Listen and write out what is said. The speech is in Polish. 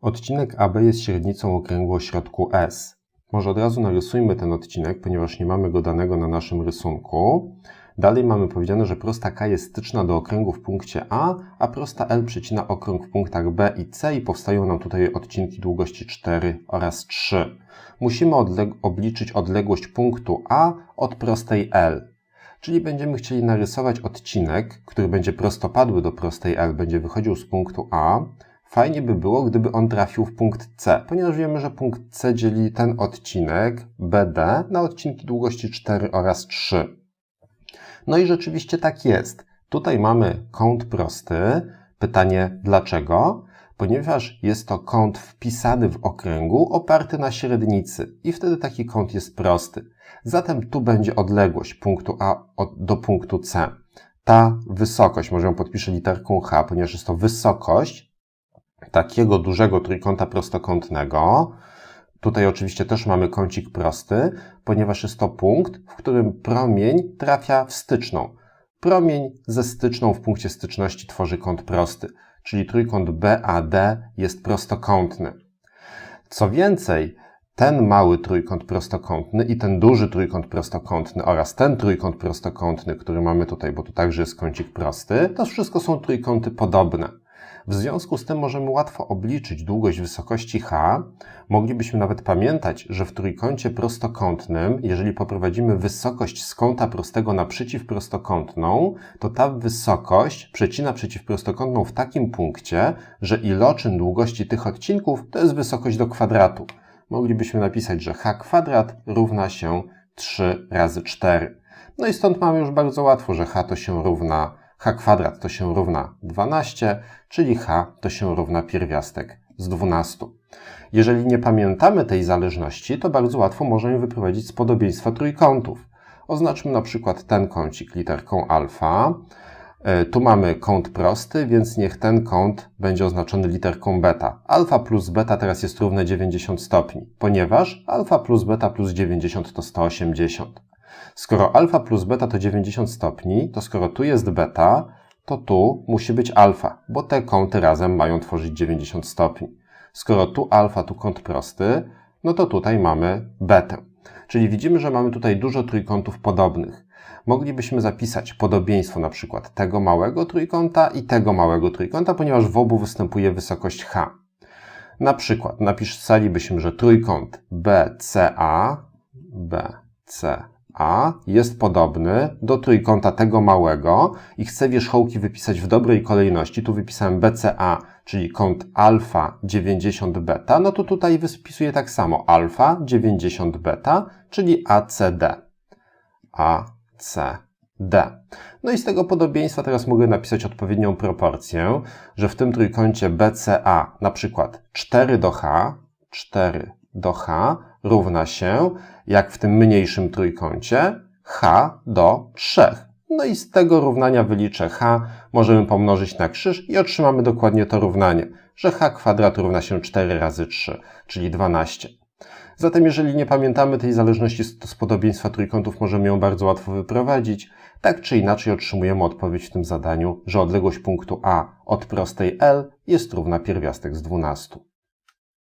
Odcinek AB jest średnicą okręgu o środku S. Może od razu narysujmy ten odcinek, ponieważ nie mamy go danego na naszym rysunku. Dalej mamy powiedziane, że prosta K jest styczna do okręgu w punkcie A, a prosta L przecina okrąg w punktach B i C i powstają nam tutaj odcinki długości 4 oraz 3. Musimy odleg obliczyć odległość punktu A od prostej L. Czyli będziemy chcieli narysować odcinek, który będzie prostopadły do prostej L, będzie wychodził z punktu A. Fajnie by było, gdyby on trafił w punkt C, ponieważ wiemy, że punkt C dzieli ten odcinek BD na odcinki długości 4 oraz 3. No i rzeczywiście tak jest. Tutaj mamy kąt prosty. Pytanie dlaczego? Ponieważ jest to kąt wpisany w okręgu oparty na średnicy i wtedy taki kąt jest prosty. Zatem tu będzie odległość punktu A do punktu C. Ta wysokość, może ją podpiszę literką H, ponieważ jest to wysokość takiego dużego trójkąta prostokątnego. Tutaj oczywiście też mamy kącik prosty, ponieważ jest to punkt, w którym promień trafia w styczną. Promień ze styczną w punkcie styczności tworzy kąt prosty, czyli trójkąt BAD jest prostokątny. Co więcej, ten mały trójkąt prostokątny i ten duży trójkąt prostokątny oraz ten trójkąt prostokątny, który mamy tutaj, bo tu także jest kącik prosty, to wszystko są trójkąty podobne. W związku z tym możemy łatwo obliczyć długość wysokości h. Moglibyśmy nawet pamiętać, że w trójkącie prostokątnym, jeżeli poprowadzimy wysokość z kąta prostego na przeciwprostokątną, to ta wysokość przecina przeciwprostokątną w takim punkcie, że iloczyn długości tych odcinków to jest wysokość do kwadratu. Moglibyśmy napisać, że h kwadrat równa się 3 razy 4. No i stąd mamy już bardzo łatwo, że h to się równa h kwadrat to się równa 12, czyli h to się równa pierwiastek z 12. Jeżeli nie pamiętamy tej zależności, to bardzo łatwo możemy wyprowadzić z podobieństwa trójkątów. Oznaczmy na przykład ten kącik literką alfa. E, tu mamy kąt prosty, więc niech ten kąt będzie oznaczony literką beta. Alfa plus beta teraz jest równe 90 stopni, ponieważ alfa plus beta plus 90 to 180. Skoro alfa plus beta to 90 stopni, to skoro tu jest beta, to tu musi być alfa, bo te kąty razem mają tworzyć 90 stopni. Skoro tu alfa, tu kąt prosty, no to tutaj mamy betę. Czyli widzimy, że mamy tutaj dużo trójkątów podobnych. Moglibyśmy zapisać podobieństwo na przykład tego małego trójkąta i tego małego trójkąta, ponieważ w obu występuje wysokość h. Na przykład napisalibyśmy, że trójkąt BCA, BCA a jest podobny do trójkąta tego małego i chcę wierzchołki wypisać w dobrej kolejności, tu wypisałem BCA, czyli kąt alfa 90 beta, no to tutaj wypisuję tak samo alfa 90 beta, czyli ACD. ACD. No i z tego podobieństwa teraz mogę napisać odpowiednią proporcję, że w tym trójkącie BCA na przykład 4 do H, 4 do H równa się, jak w tym mniejszym trójkącie, H do 3. No i z tego równania wyliczę H, możemy pomnożyć na krzyż i otrzymamy dokładnie to równanie, że H kwadrat równa się 4 razy 3, czyli 12. Zatem jeżeli nie pamiętamy tej zależności z podobieństwa trójkątów, możemy ją bardzo łatwo wyprowadzić. Tak czy inaczej otrzymujemy odpowiedź w tym zadaniu, że odległość punktu A od prostej L jest równa pierwiastek z 12.